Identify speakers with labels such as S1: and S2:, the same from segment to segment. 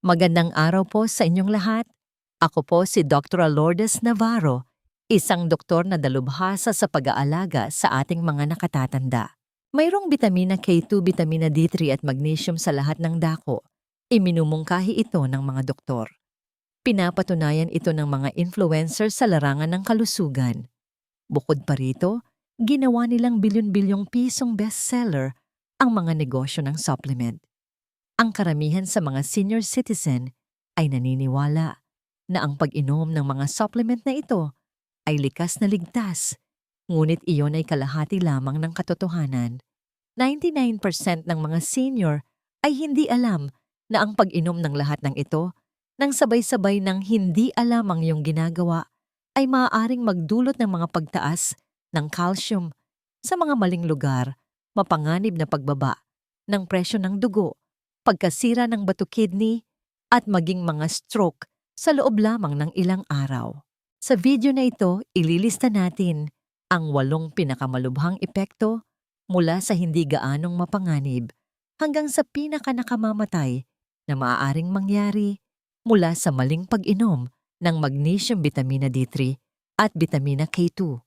S1: Magandang araw po sa inyong lahat. Ako po si Dr. Lourdes Navarro, isang doktor na dalubhasa sa pag-aalaga sa ating mga nakatatanda. Mayroong bitamina K2, bitamina D3 at magnesium sa lahat ng dako. Iminumungkahi ito ng mga doktor. Pinapatunayan ito ng mga influencer sa larangan ng kalusugan. Bukod pa rito, ginawa nilang bilyon-bilyong pisong bestseller ang mga negosyo ng supplement. Ang karamihan sa mga senior citizen ay naniniwala na ang pag-inom ng mga supplement na ito ay likas na ligtas, ngunit iyon ay kalahati lamang ng katotohanan. 99% ng mga senior ay hindi alam na ang pag-inom ng lahat ng ito nang sabay-sabay ng hindi alam ang iyong ginagawa ay maaaring magdulot ng mga pagtaas ng calcium sa mga maling lugar, mapanganib na pagbaba ng presyo ng dugo, pagkasira ng bato kidney, at maging mga stroke sa loob lamang ng ilang araw. Sa video na ito, ililista natin ang walong pinakamalubhang epekto mula sa hindi gaanong mapanganib hanggang sa pinakanakamamatay na maaaring mangyari mula sa maling pag-inom ng magnesium vitamina D3 at vitamina K2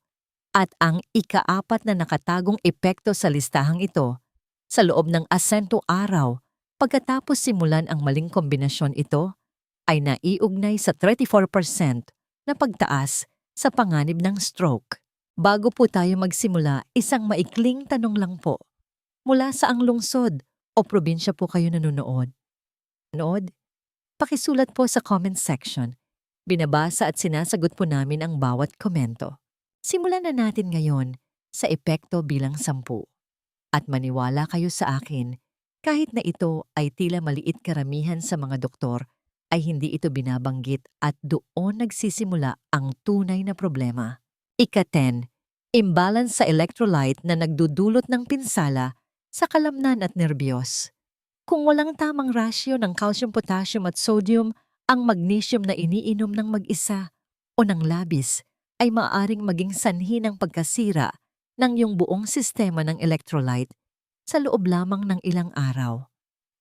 S1: at ang ikaapat na nakatagong epekto sa listahang ito sa loob ng asento araw pagkatapos simulan ang maling kombinasyon ito ay naiugnay sa 34% na pagtaas sa panganib ng stroke. Bago po tayo magsimula, isang maikling tanong lang po. Mula sa ang lungsod o probinsya po kayo nanonood? Nood? Pakisulat po sa comment section. Binabasa at sinasagot po namin ang bawat komento. Simulan na natin ngayon sa epekto bilang sampu. At maniwala kayo sa akin, kahit na ito ay tila maliit karamihan sa mga doktor, ay hindi ito binabanggit at doon nagsisimula ang tunay na problema. Ika-10, imbalance sa electrolyte na nagdudulot ng pinsala sa kalamnan at nerbiyos. Kung walang tamang rasyo ng calcium, potassium at sodium, ang magnesium na iniinom ng mag-isa o ng labis ay maaaring maging sanhi ng pagkasira ng iyong buong sistema ng electrolyte sa loob lamang ng ilang araw.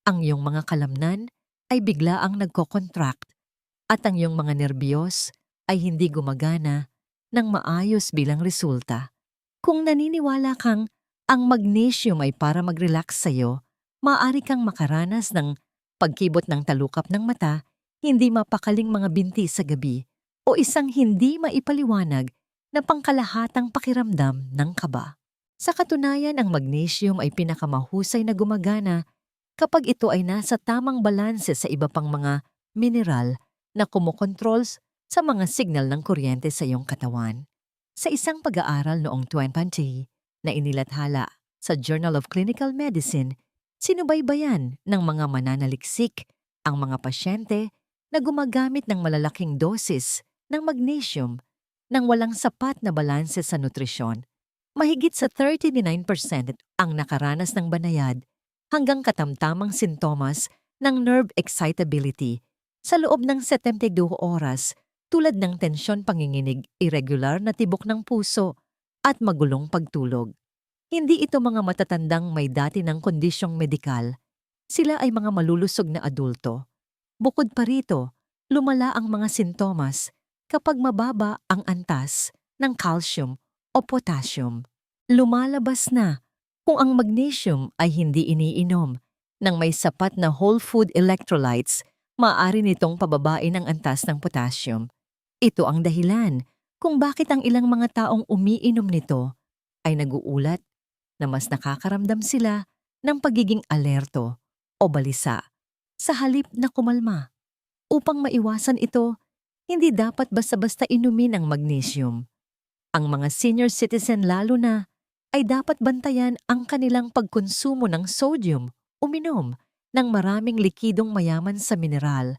S1: Ang iyong mga kalamnan ay bigla ang nagko-contract at ang iyong mga nerbiyos ay hindi gumagana ng maayos bilang resulta. Kung naniniwala kang ang magnesium ay para mag-relax sa'yo, maaari kang makaranas ng pagkibot ng talukap ng mata, hindi mapakaling mga binti sa gabi, o isang hindi maipaliwanag na pangkalahatang pakiramdam ng kaba. Sa katunayan, ang magnesium ay pinakamahusay na gumagana kapag ito ay nasa tamang balanse sa iba pang mga mineral na kumokontrols sa mga signal ng kuryente sa iyong katawan. Sa isang pag-aaral noong 2020 na inilathala sa Journal of Clinical Medicine, sinubaybayan ng mga mananaliksik ang mga pasyente na gumagamit ng malalaking dosis ng magnesium nang walang sapat na balanse sa nutrisyon Mahigit sa 39% ang nakaranas ng banayad hanggang katamtamang sintomas ng nerve excitability sa loob ng 72 oras tulad ng tensyon panginginig, irregular na tibok ng puso at magulong pagtulog. Hindi ito mga matatandang may dati ng kondisyong medikal. Sila ay mga malulusog na adulto. Bukod pa rito, lumala ang mga sintomas kapag mababa ang antas ng calcium o potassium. Lumalabas na kung ang magnesium ay hindi iniinom nang may sapat na whole food electrolytes, maaari nitong pababain ang antas ng potassium. Ito ang dahilan kung bakit ang ilang mga taong umiinom nito ay naguulat na mas nakakaramdam sila ng pagiging alerto o balisa sa halip na kumalma. Upang maiwasan ito, hindi dapat basta-basta inumin ang magnesium. Ang mga senior citizen lalo na ay dapat bantayan ang kanilang pagkonsumo ng sodium, uminom ng maraming likidong mayaman sa mineral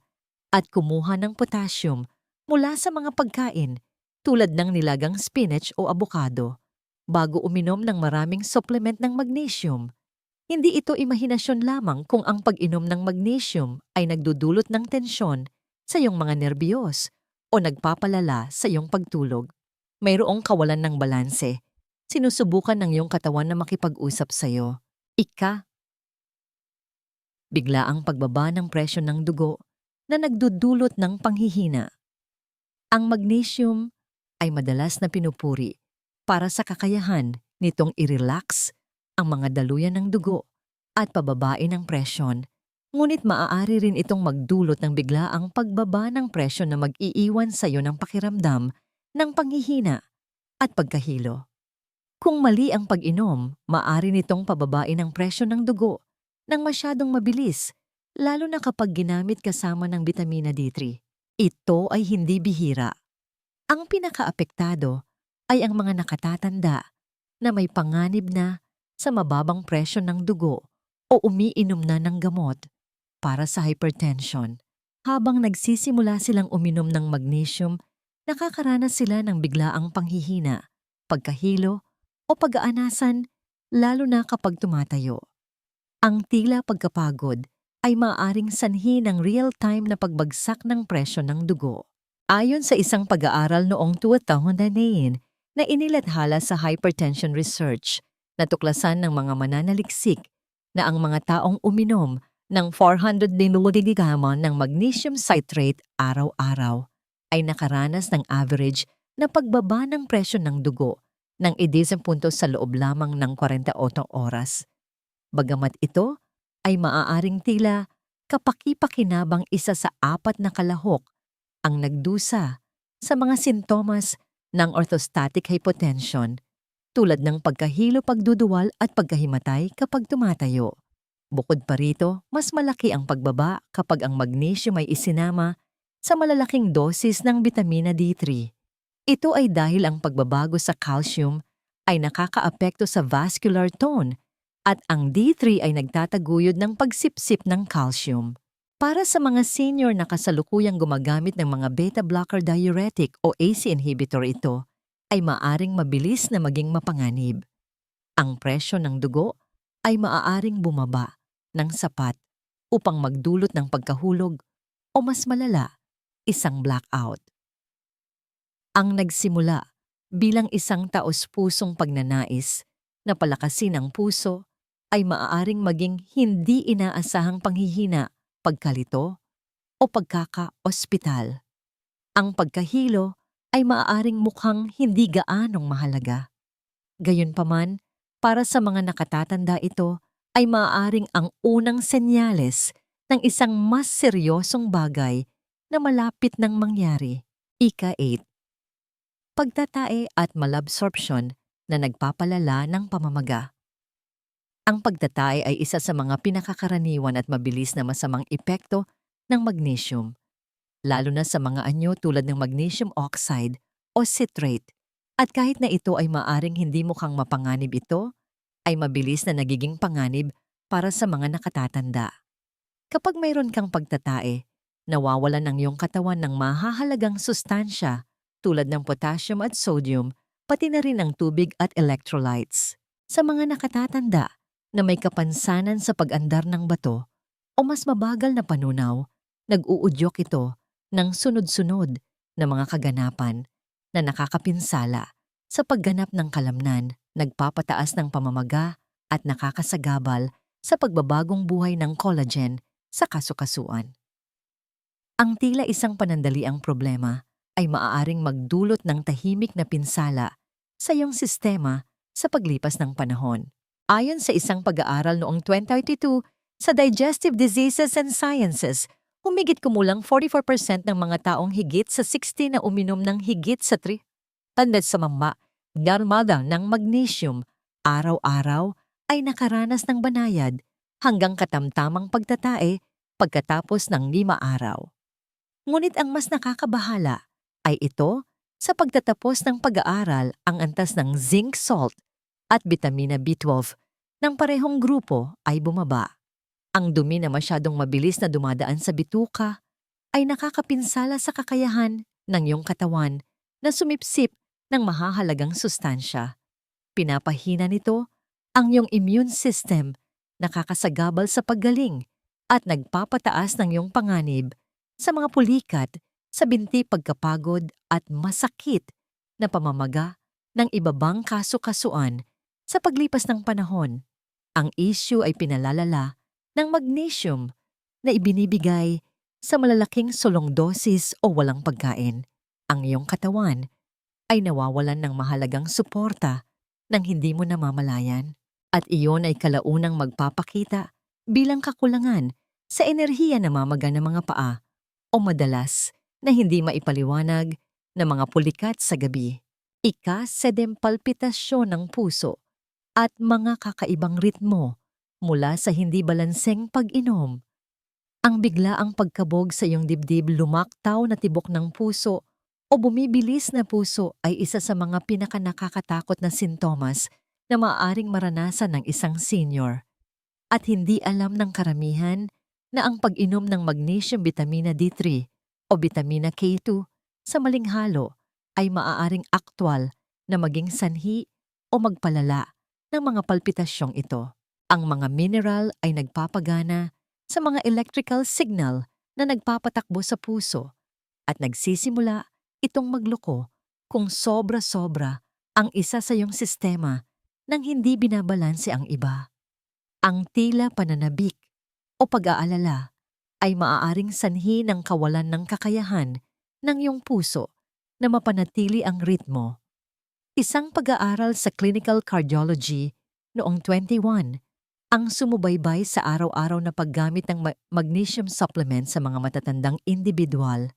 S1: at kumuha ng potassium mula sa mga pagkain tulad ng nilagang spinach o abokado bago uminom ng maraming supplement ng magnesium. Hindi ito imahinasyon lamang kung ang pag-inom ng magnesium ay nagdudulot ng tensyon sa iyong mga nerbiyos o nagpapalala sa iyong pagtulog mayroong kawalan ng balanse. Sinusubukan ng iyong katawan na makipag-usap sa iyo. Ika. Bigla ang pagbaba ng presyo ng dugo na nagdudulot ng panghihina. Ang magnesium ay madalas na pinupuri para sa kakayahan nitong i-relax ang mga daluyan ng dugo at pababain ng presyon, ngunit maaari rin itong magdulot ng biglaang pagbaba ng presyon na mag-iiwan sa iyo ng pakiramdam ng panghihina at pagkahilo. Kung mali ang pag-inom, maaari nitong pababain ang presyon ng dugo ng masyadong mabilis, lalo na kapag ginamit kasama ng vitamina D3. Ito ay hindi bihira. Ang pinakaapektado ay ang mga nakatatanda na may panganib na sa mababang presyon ng dugo o umiinom na ng gamot para sa hypertension. Habang nagsisimula silang uminom ng magnesium, nakakaranas sila ng biglaang panghihina, pagkahilo o pag-aanasan lalo na kapag tumatayo. Ang tila pagkapagod ay maaaring sanhi ng real-time na pagbagsak ng presyon ng dugo. Ayon sa isang pag-aaral noong 2009 na inilathala sa hypertension research, natuklasan ng mga mananaliksik na ang mga taong uminom ng 400 mg ng magnesium citrate araw-araw ay nakaranas ng average na pagbaba ng presyon ng dugo ng 10 puntos sa loob lamang ng 48 oras. Bagamat ito ay maaaring tila kapaki-pakinabang isa sa apat na kalahok ang nagdusa sa mga sintomas ng orthostatic hypotension tulad ng pagkahilo pagduduwal at pagkahimatay kapag tumatayo. Bukod pa rito, mas malaki ang pagbaba kapag ang magnesium ay isinama sa malalaking dosis ng vitamina D3. Ito ay dahil ang pagbabago sa calcium ay nakakaapekto sa vascular tone at ang D3 ay nagtataguyod ng pagsipsip ng calcium. Para sa mga senior na kasalukuyang gumagamit ng mga beta-blocker diuretic o ACE inhibitor ito, ay maaring mabilis na maging mapanganib. Ang presyo ng dugo ay maaaring bumaba ng sapat upang magdulot ng pagkahulog o mas malala, isang blackout. Ang nagsimula bilang isang taos-pusong pagnanais na palakasin ang puso ay maaaring maging hindi inaasahang panghihina, pagkalito o pagkaka-ospital. Ang pagkahilo ay maaaring mukhang hindi gaanong mahalaga. Gayunpaman, para sa mga nakatatanda ito ay maaaring ang unang senyales ng isang mas seryosong bagay na malapit nang mangyari. Ika 8. Pagtatae at malabsorption na nagpapalala ng pamamaga. Ang pagtatae ay isa sa mga pinakakaraniwan at mabilis na masamang epekto ng magnesium lalo na sa mga anyo tulad ng magnesium oxide o citrate. At kahit na ito ay maaring hindi mukhang mapanganib ito, ay mabilis na nagiging panganib para sa mga nakatatanda. Kapag mayroon kang pagtatae, nawawalan ng iyong katawan ng mahahalagang sustansya tulad ng potassium at sodium, pati na rin ang tubig at electrolytes. Sa mga nakatatanda na may kapansanan sa pag-andar ng bato o mas mabagal na panunaw, nag-uudyok ito ng sunod-sunod na mga kaganapan na nakakapinsala sa pagganap ng kalamnan, nagpapataas ng pamamaga at nakakasagabal sa pagbabagong buhay ng collagen sa kasukasuan. Ang tila isang panandaliang problema ay maaaring magdulot ng tahimik na pinsala sa iyong sistema sa paglipas ng panahon. Ayon sa isang pag-aaral noong 2032 sa Digestive Diseases and Sciences humigit kumulang 44% ng mga taong higit sa 60 na uminom ng higit sa 3 tandad sa mama, darmada ng magnesium, araw-araw ay nakaranas ng banayad hanggang katamtamang pagtatae pagkatapos ng lima araw. Ngunit ang mas nakakabahala ay ito sa pagtatapos ng pag-aaral ang antas ng zinc salt at vitamina B12 ng parehong grupo ay bumaba. Ang dumi na masyadong mabilis na dumadaan sa bituka ay nakakapinsala sa kakayahan ng iyong katawan na sumipsip ng mahahalagang sustansya. Pinapahina nito ang iyong immune system, nakakasagabal sa paggaling at nagpapataas ng iyong panganib sa mga pulikat sa binti pagkapagod at masakit na pamamaga ng ibabang kaso-kasuan sa paglipas ng panahon. Ang issue ay pinalalala ng magnesium na ibinibigay sa malalaking sulong dosis o walang pagkain, ang iyong katawan ay nawawalan ng mahalagang suporta nang hindi mo namamalayan. At iyon ay kalaunang magpapakita bilang kakulangan sa enerhiya na mamaga ng mga paa o madalas na hindi maipaliwanag na mga pulikat sa gabi. Ika sedem palpitasyon ng puso at mga kakaibang ritmo mula sa hindi balanseng pag-inom. Ang biglaang pagkabog sa iyong dibdib lumaktaw na tibok ng puso o bumibilis na puso ay isa sa mga pinakanakakatakot na sintomas na maaaring maranasan ng isang senior. At hindi alam ng karamihan na ang pag-inom ng magnesium vitamina D3 o vitamina K2 sa maling halo ay maaaring aktwal na maging sanhi o magpalala ng mga palpitasyong ito. Ang mga mineral ay nagpapagana sa mga electrical signal na nagpapatakbo sa puso at nagsisimula itong magloko kung sobra-sobra ang isa sa iyong sistema nang hindi binabalanse ang iba. Ang tila pananabik o pag-aalala ay maaaring sanhi ng kawalan ng kakayahan ng iyong puso na mapanatili ang ritmo. Isang pag-aaral sa clinical cardiology noong 21 ang sumubaybay sa araw-araw na paggamit ng ma- magnesium supplement sa mga matatandang individual.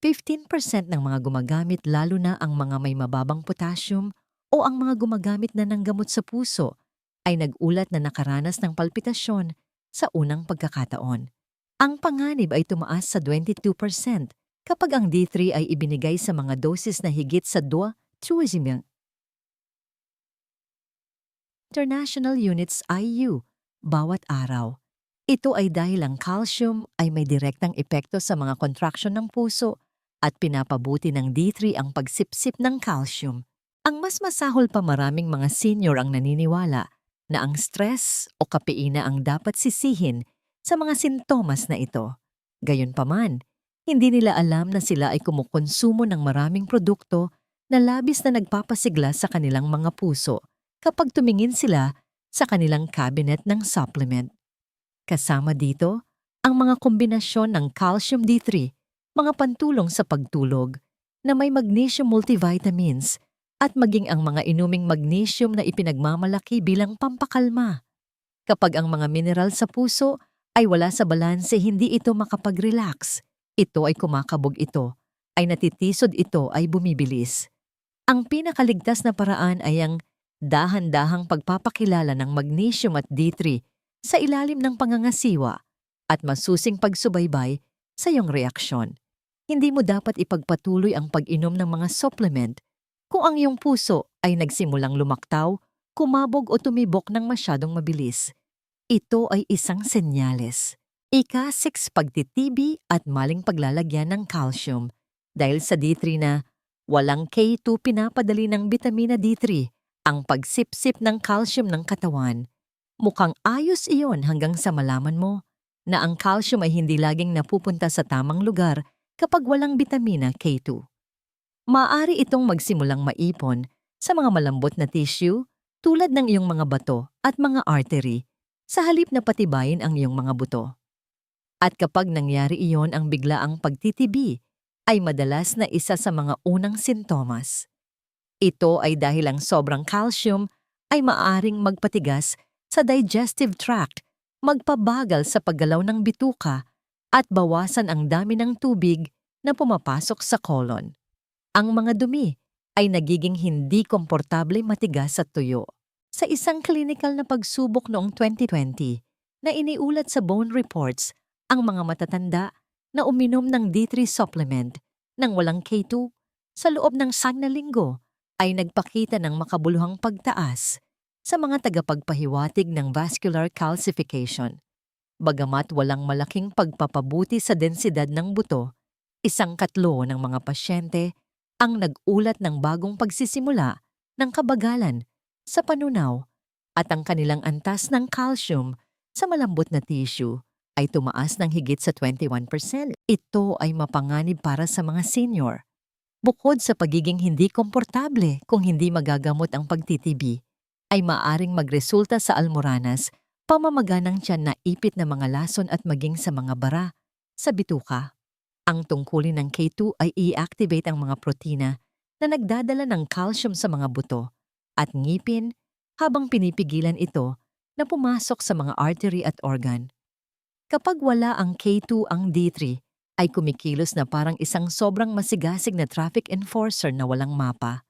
S1: 15% ng mga gumagamit lalo na ang mga may mababang potassium o ang mga gumagamit na ng gamot sa puso ay nag-ulat na nakaranas ng palpitasyon sa unang pagkakataon. Ang panganib ay tumaas sa 22% kapag ang D3 ay ibinigay sa mga dosis na higit sa 2 tuisimil. International Units IU bawat araw. Ito ay dahil ang calcium ay may direktang epekto sa mga contraction ng puso at pinapabuti ng D3 ang pagsipsip ng calcium. Ang mas masahol pa maraming mga senior ang naniniwala na ang stress o kapeina ang dapat sisihin sa mga sintomas na ito. Gayunpaman, hindi nila alam na sila ay kumukonsumo ng maraming produkto na labis na nagpapasigla sa kanilang mga puso kapag tumingin sila sa kanilang cabinet ng supplement. Kasama dito ang mga kombinasyon ng calcium D3, mga pantulong sa pagtulog, na may magnesium multivitamins at maging ang mga inuming magnesium na ipinagmamalaki bilang pampakalma. Kapag ang mga mineral sa puso ay wala sa balanse, hindi ito makapag-relax ito ay kumakabog ito, ay natitisod ito ay bumibilis. Ang pinakaligtas na paraan ay ang dahan-dahang pagpapakilala ng magnesium at D3 sa ilalim ng pangangasiwa at masusing pagsubaybay sa iyong reaksyon. Hindi mo dapat ipagpatuloy ang pag-inom ng mga supplement kung ang iyong puso ay nagsimulang lumaktaw, kumabog o tumibok ng masyadong mabilis. Ito ay isang senyales Ika-6 pagtitibi at maling paglalagyan ng calcium dahil sa D3 na walang K2 pinapadali ng vitamina D3 ang pagsipsip ng calcium ng katawan. Mukhang ayos iyon hanggang sa malaman mo na ang calcium ay hindi laging napupunta sa tamang lugar kapag walang vitamina K2. Maaari itong magsimulang maipon sa mga malambot na tissue tulad ng iyong mga bato at mga artery sa halip na patibayin ang iyong mga buto. At kapag nangyari iyon ang biglaang pagtitibi, ay madalas na isa sa mga unang sintomas. Ito ay dahil ang sobrang calcium ay maaring magpatigas sa digestive tract, magpabagal sa paggalaw ng bituka, at bawasan ang dami ng tubig na pumapasok sa colon. Ang mga dumi ay nagiging hindi komportable matigas at tuyo. Sa isang clinical na pagsubok noong 2020 na iniulat sa Bone Reports ang mga matatanda na uminom ng D3 supplement nang walang K2 sa loob ng sang na linggo ay nagpakita ng makabuluhang pagtaas sa mga tagapagpahiwatig ng vascular calcification. Bagamat walang malaking pagpapabuti sa densidad ng buto, isang katlo ng mga pasyente ang nag-ulat ng bagong pagsisimula ng kabagalan sa panunaw at ang kanilang antas ng calcium sa malambot na tissue ay tumaas ng higit sa 21%. Ito ay mapanganib para sa mga senior. Bukod sa pagiging hindi komportable kung hindi magagamot ang pagtitibi, ay maaring magresulta sa almoranas, pamamaga ng tiyan na ipit na mga lason at maging sa mga bara, sa bituka. Ang tungkulin ng K2 ay i-activate ang mga protina na nagdadala ng calcium sa mga buto at ngipin habang pinipigilan ito na pumasok sa mga artery at organ. Kapag wala ang K2 ang D3, ay kumikilos na parang isang sobrang masigasig na traffic enforcer na walang mapa.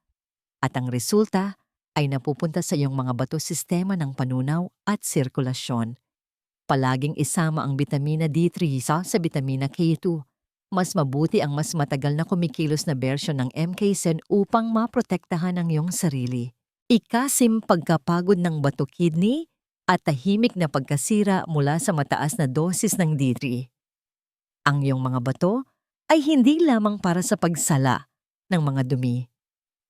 S1: At ang resulta ay napupunta sa iyong mga bato sistema ng panunaw at sirkulasyon. Palaging isama ang bitamina D3 sa, sa bitamina K2. Mas mabuti ang mas matagal na kumikilos na bersyon ng MK-SEN upang maprotektahan ang iyong sarili. Ikasim pagkapagod ng bato kidney at tahimik na pagkasira mula sa mataas na dosis ng D3. Ang iyong mga bato ay hindi lamang para sa pagsala ng mga dumi.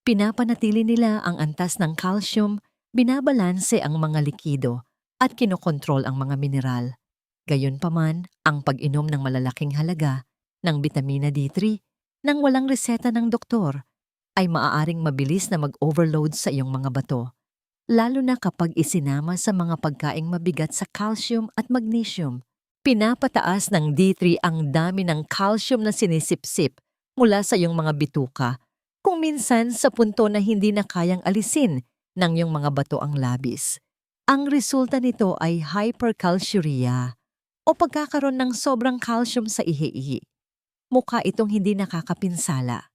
S1: Pinapanatili nila ang antas ng calcium, binabalanse ang mga likido at kinokontrol ang mga mineral. Gayunpaman, ang pag-inom ng malalaking halaga ng bitamina D3 nang walang reseta ng doktor ay maaaring mabilis na mag-overload sa iyong mga bato, lalo na kapag isinama sa mga pagkaing mabigat sa calcium at magnesium. Pinapataas ng D3 ang dami ng calcium na sinisipsip mula sa iyong mga bituka, kung minsan sa punto na hindi na kayang alisin ng iyong mga bato ang labis. Ang resulta nito ay hypercalciuria o pagkakaroon ng sobrang calcium sa ihi-ihi. Mukha itong hindi nakakapinsala.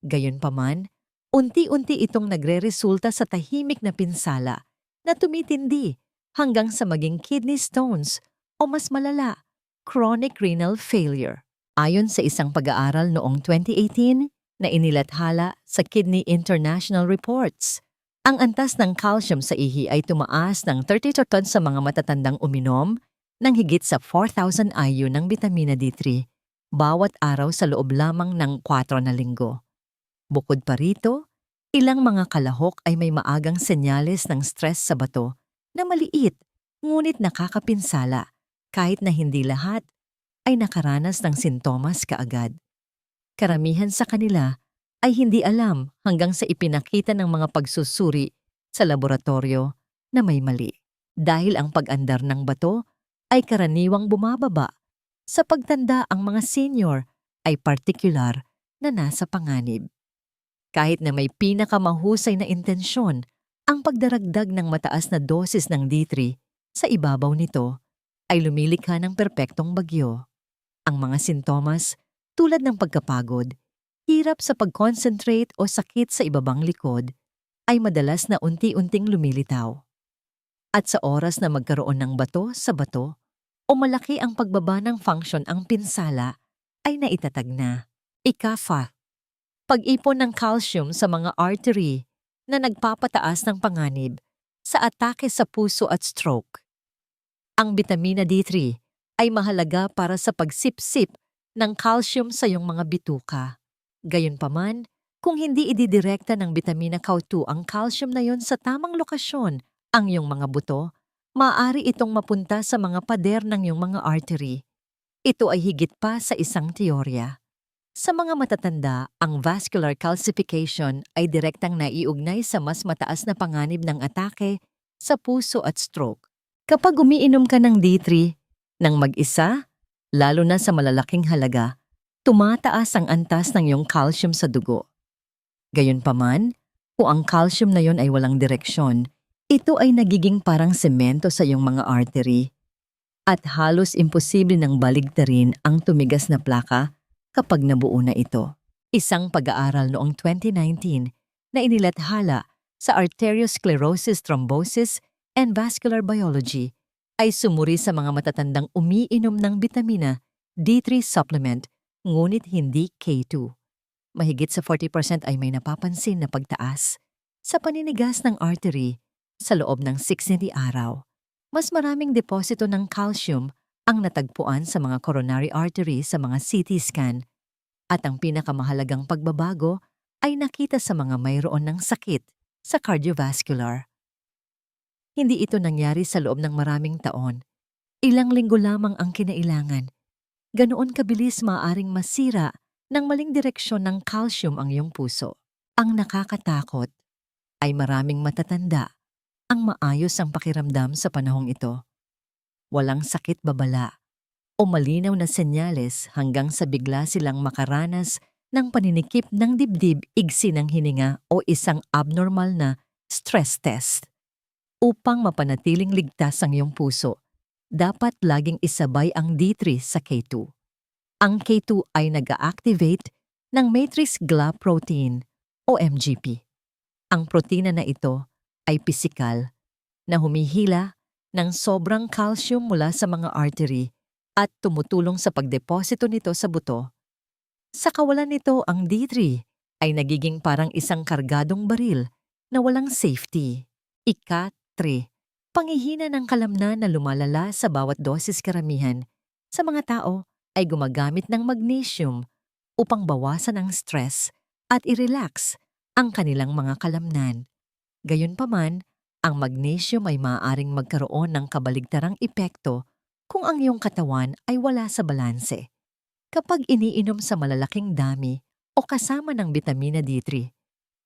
S1: Gayunpaman, unti-unti itong nagre-resulta sa tahimik na pinsala na tumitindi hanggang sa maging kidney stones o mas malala, chronic renal failure. Ayon sa isang pag-aaral noong 2018 na inilathala sa Kidney International Reports, ang antas ng calcium sa ihi ay tumaas ng 30 tons sa mga matatandang uminom ng higit sa 4,000 IU ng vitamina D3 bawat araw sa loob lamang ng 4 na linggo. Bukod pa rito, ilang mga kalahok ay may maagang senyales ng stress sa bato na maliit ngunit nakakapinsala kahit na hindi lahat ay nakaranas ng sintomas kaagad. Karamihan sa kanila ay hindi alam hanggang sa ipinakita ng mga pagsusuri sa laboratorio na may mali. Dahil ang pag-andar ng bato ay karaniwang bumababa sa pagtanda ang mga senior ay partikular na nasa panganib. Kahit na may pinakamahusay na intensyon ang pagdaragdag ng mataas na dosis ng D3 sa ibabaw nito, ay lumilikha ng perpektong bagyo. Ang mga sintomas, tulad ng pagkapagod, hirap sa pag-concentrate o sakit sa ibabang likod, ay madalas na unti-unting lumilitaw. At sa oras na magkaroon ng bato sa bato, o malaki ang pagbaba ng function ang pinsala, ay naitatag na. Ikafa. Pag-ipon ng calcium sa mga artery na nagpapataas ng panganib sa atake sa puso at stroke. Ang bitamina D3 ay mahalaga para sa pagsipsip ng calcium sa iyong mga bituka. Gayunpaman, kung hindi ididirekta ng bitamina K2 ang calcium na yon sa tamang lokasyon, ang iyong mga buto, maaari itong mapunta sa mga pader ng iyong mga artery. Ito ay higit pa sa isang teorya. Sa mga matatanda, ang vascular calcification ay direktang naiugnay sa mas mataas na panganib ng atake sa puso at stroke. Kapag umiinom ka ng D3 ng mag-isa, lalo na sa malalaking halaga, tumataas ang antas ng iyong calcium sa dugo. Gayunpaman, kung ang calcium na yon ay walang direksyon, ito ay nagiging parang semento sa iyong mga artery at halos imposible ng baligtarin ang tumigas na plaka kapag nabuo na ito. Isang pag-aaral noong 2019 na inilathala sa arteriosclerosis thrombosis and Vascular Biology ay sumuri sa mga matatandang umiinom ng bitamina D3 supplement ngunit hindi K2. Mahigit sa 40% ay may napapansin na pagtaas sa paninigas ng artery sa loob ng 60 araw. Mas maraming deposito ng calcium ang natagpuan sa mga coronary artery sa mga CT scan at ang pinakamahalagang pagbabago ay nakita sa mga mayroon ng sakit sa cardiovascular. Hindi ito nangyari sa loob ng maraming taon. Ilang linggo lamang ang kinailangan. Ganoon kabilis maaring masira ng maling direksyon ng calcium ang iyong puso. Ang nakakatakot ay maraming matatanda ang maayos ang pakiramdam sa panahong ito. Walang sakit babala. o malinaw na senyales hanggang sa bigla silang makaranas ng paninikip ng dibdib, igsi ng hininga o isang abnormal na stress test. Upang mapanatiling ligtas ang iyong puso, dapat laging isabay ang D3 sa K2. Ang K2 ay nag-activate ng matrix GLA protein o MGP. Ang protina na ito ay pisikal na humihila ng sobrang calcium mula sa mga artery at tumutulong sa pagdeposito nito sa buto. Sa kawalan nito, ang D3 ay nagiging parang isang kargadong baril na walang safety. Ika-3. Pangihina ng kalamnan na lumalala sa bawat dosis karamihan sa mga tao ay gumagamit ng magnesium upang bawasan ang stress at i-relax ang kanilang mga kalamnan. Gayunpaman, ang magnesium ay maaaring magkaroon ng kabaligtarang epekto kung ang iyong katawan ay wala sa balanse. Kapag iniinom sa malalaking dami o kasama ng bitamina D3,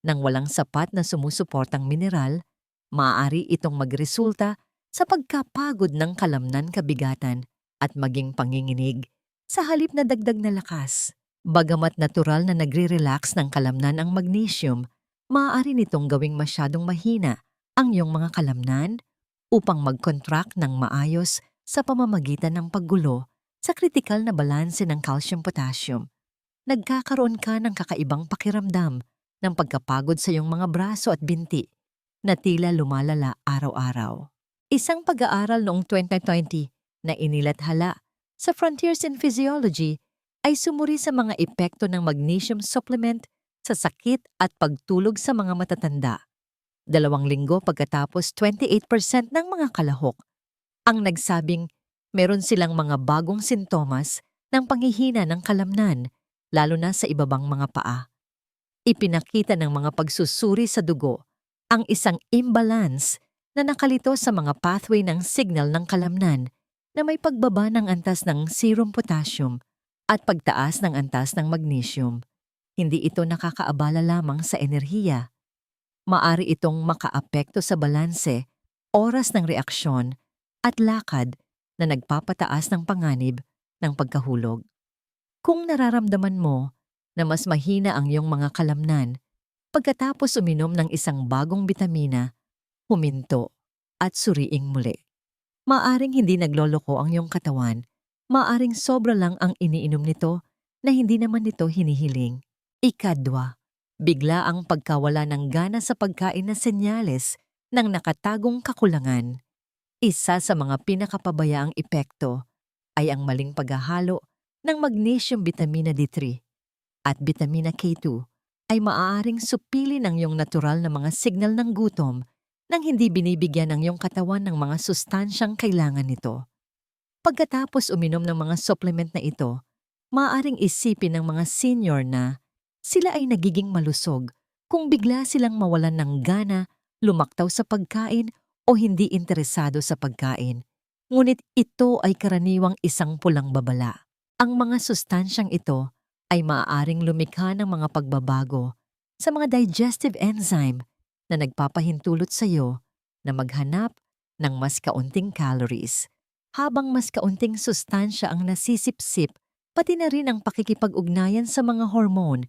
S1: nang walang sapat na sumusuportang mineral, maaari itong magresulta sa pagkapagod ng kalamnan kabigatan at maging panginginig sa halip na dagdag na lakas. Bagamat natural na nagre-relax ng kalamnan ang magnesium, maaari nitong gawing masyadong mahina ang iyong mga kalamnan upang mag-contract ng maayos sa pamamagitan ng paggulo sa kritikal na balanse ng calcium-potassium. Nagkakaroon ka ng kakaibang pakiramdam ng pagkapagod sa iyong mga braso at binti na tila lumalala araw-araw. Isang pag-aaral noong 2020 na inilathala sa Frontiers in Physiology ay sumuri sa mga epekto ng magnesium supplement sa sakit at pagtulog sa mga matatanda. Dalawang linggo pagkatapos 28% ng mga kalahok ang nagsabing meron silang mga bagong sintomas ng panghihina ng kalamnan, lalo na sa ibabang mga paa. Ipinakita ng mga pagsusuri sa dugo ang isang imbalance na nakalito sa mga pathway ng signal ng kalamnan na may pagbaba ng antas ng serum potassium at pagtaas ng antas ng magnesium. Hindi ito nakakaabala lamang sa enerhiya. Maari itong makaapekto sa balanse, oras ng reaksyon at lakad na nagpapataas ng panganib ng pagkahulog. Kung nararamdaman mo na mas mahina ang iyong mga kalamnan pagkatapos uminom ng isang bagong bitamina, huminto at suriing muli. Maaring hindi nagloloko ang iyong katawan, maaring sobra lang ang iniinom nito na hindi naman nito hinihiling. Ikadwa, bigla ang pagkawala ng gana sa pagkain na senyales ng nakatagong kakulangan. Isa sa mga pinakapabayaang epekto ay ang maling paghahalo ng magnesium vitamina D3 at vitamina K2 ay maaaring supili ng iyong natural na mga signal ng gutom nang hindi binibigyan ng iyong katawan ng mga sustansyang kailangan nito. Pagkatapos uminom ng mga supplement na ito, maaaring isipin ng mga senior na sila ay nagiging malusog kung bigla silang mawalan ng gana, lumaktaw sa pagkain o hindi interesado sa pagkain. Ngunit ito ay karaniwang isang pulang babala. Ang mga sustansyang ito ay maaaring lumikha ng mga pagbabago sa mga digestive enzyme na nagpapahintulot sa iyo na maghanap ng mas kaunting calories. Habang mas kaunting sustansya ang nasisipsip, pati na rin ang pakikipag-ugnayan sa mga hormone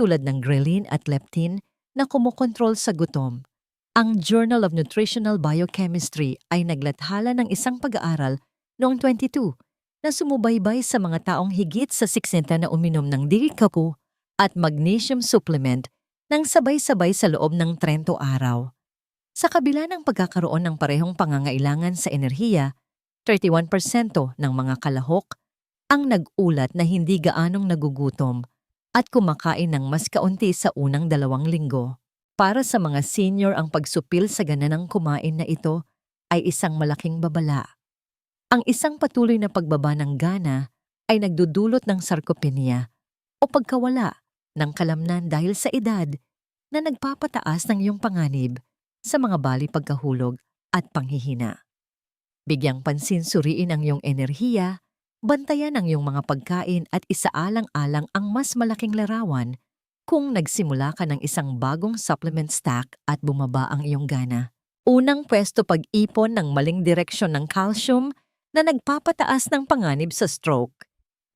S1: tulad ng ghrelin at leptin na kumukontrol sa gutom. Ang Journal of Nutritional Biochemistry ay naglathala ng isang pag-aaral noong 22 na sumubaybay sa mga taong higit sa 60 na uminom ng dirikapu at magnesium supplement ng sabay-sabay sa loob ng 30 araw. Sa kabila ng pagkakaroon ng parehong pangangailangan sa enerhiya, 31% ng mga kalahok ang nag-ulat na hindi gaanong nagugutom at kumakain ng mas kaunti sa unang dalawang linggo. Para sa mga senior ang pagsupil sa gananang kumain na ito ay isang malaking babala. Ang isang patuloy na pagbaba ng gana ay nagdudulot ng sarcopenia o pagkawala ng kalamnan dahil sa edad na nagpapataas ng iyong panganib sa mga bali pagkahulog at panghihina. Bigyang pansin suriin ang iyong enerhiya, bantayan ang iyong mga pagkain at isaalang-alang ang mas malaking larawan kung nagsimula ka ng isang bagong supplement stack at bumaba ang iyong gana. Unang pwesto pag-ipon ng maling direksyon ng calcium na nagpapataas ng panganib sa stroke.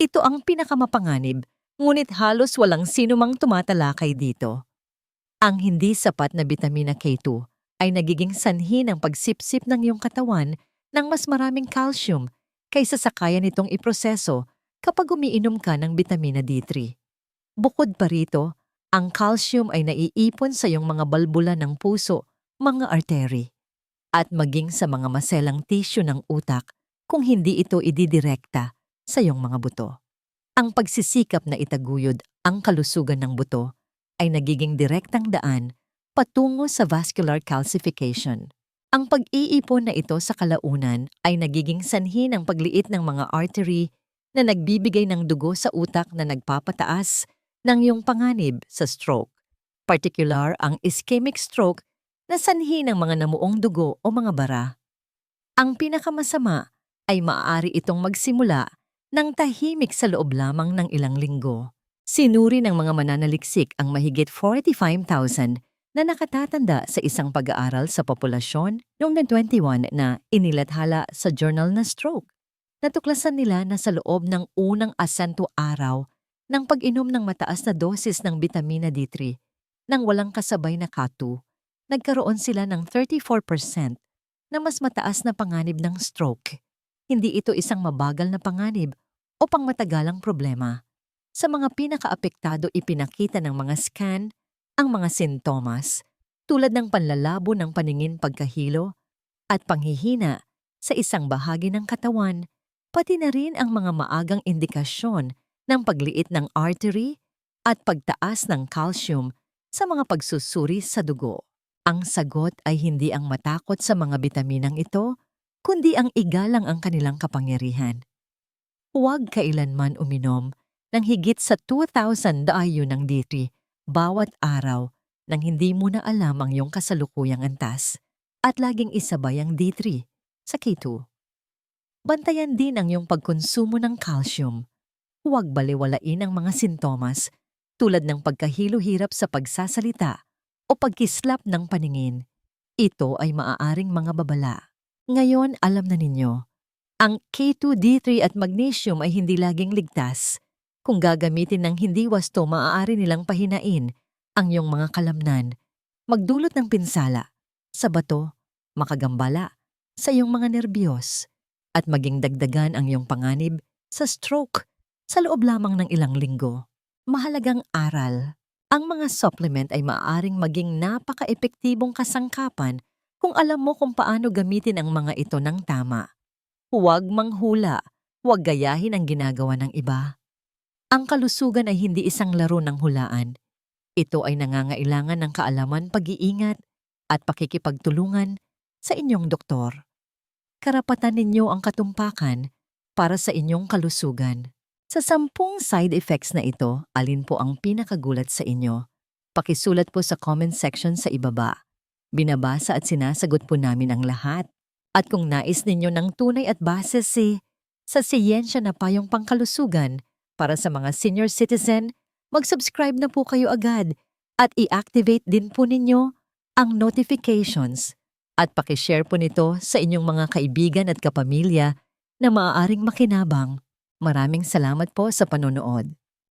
S1: Ito ang pinakamapanganib, ngunit halos walang sino mang tumatalakay dito. Ang hindi sapat na bitamina K2 ay nagiging sanhi ng pagsipsip ng iyong katawan ng mas maraming calcium kaysa sa kaya nitong iproseso kapag umiinom ka ng bitamina D3. Bukod pa rito, ang calcium ay naiipon sa iyong mga balbula ng puso, mga artery, at maging sa mga maselang tissue ng utak kung hindi ito ididirekta sa iyong mga buto. Ang pagsisikap na itaguyod ang kalusugan ng buto ay nagiging direktang daan patungo sa vascular calcification. Ang pag-iipon na ito sa kalaunan ay nagiging sanhi ng pagliit ng mga artery na nagbibigay ng dugo sa utak na nagpapataas ng iyong panganib sa stroke. Particular ang ischemic stroke na sanhi ng mga namuong dugo o mga bara. Ang pinakamasama ay maaari itong magsimula ng tahimik sa loob lamang ng ilang linggo. Sinuri ng mga mananaliksik ang mahigit 45,000 na nakatatanda sa isang pag-aaral sa populasyon noong 21 na inilathala sa journal na stroke. Natuklasan nila na sa loob ng unang asento araw ng pag-inom ng mataas na dosis ng bitamina D3 nang walang kasabay na katu, nagkaroon sila ng 34% na mas mataas na panganib ng stroke. Hindi ito isang mabagal na panganib o pangmatagalang problema. Sa mga pinakaapektado ipinakita ng mga scan ang mga sintomas tulad ng panlalabo ng paningin pagkahilo at panghihina sa isang bahagi ng katawan, pati na rin ang mga maagang indikasyon ng pagliit ng artery at pagtaas ng calcium sa mga pagsusuri sa dugo. Ang sagot ay hindi ang matakot sa mga bitaminang ito, kundi ang igalang ang kanilang kapangyarihan. Huwag kailanman uminom ng higit sa 2,000 daayo ng D3 bawat araw nang hindi mo na alam ang iyong kasalukuyang antas at laging isabay ang D3 sa K2. Bantayan din ang iyong pagkonsumo ng calcium. Huwag baliwalain ang mga sintomas tulad ng pagkahilo-hirap sa pagsasalita o pagkislap ng paningin. Ito ay maaaring mga babala. Ngayon alam na ninyo, ang K2, D3 at magnesium ay hindi laging ligtas. Kung gagamitin ng hindi wasto, maaari nilang pahinain ang iyong mga kalamnan, magdulot ng pinsala, sa bato, makagambala, sa iyong mga nerbiyos, at maging dagdagan ang iyong panganib sa stroke sa loob lamang ng ilang linggo. Mahalagang aral, ang mga supplement ay maaaring maging napaka-epektibong kasangkapan kung alam mo kung paano gamitin ang mga ito ng tama. Huwag manghula, huwag gayahin ang ginagawa ng iba. Ang kalusugan ay hindi isang laro ng hulaan. Ito ay nangangailangan ng kaalaman, pag-iingat at pakikipagtulungan sa inyong doktor. Karapatan ninyo ang katumpakan para sa inyong kalusugan. Sa sampung side effects na ito, alin po ang pinakagulat sa inyo? Pakisulat po sa comment section sa ibaba. Binabasa at sinasagot po namin ang lahat. At kung nais ninyo ng tunay at base si sa siyensya na payong pangkalusugan para sa mga senior citizen, mag-subscribe na po kayo agad at i-activate din po ninyo ang notifications at pakishare po nito sa inyong mga kaibigan at kapamilya na maaaring makinabang. Maraming salamat po sa panonood.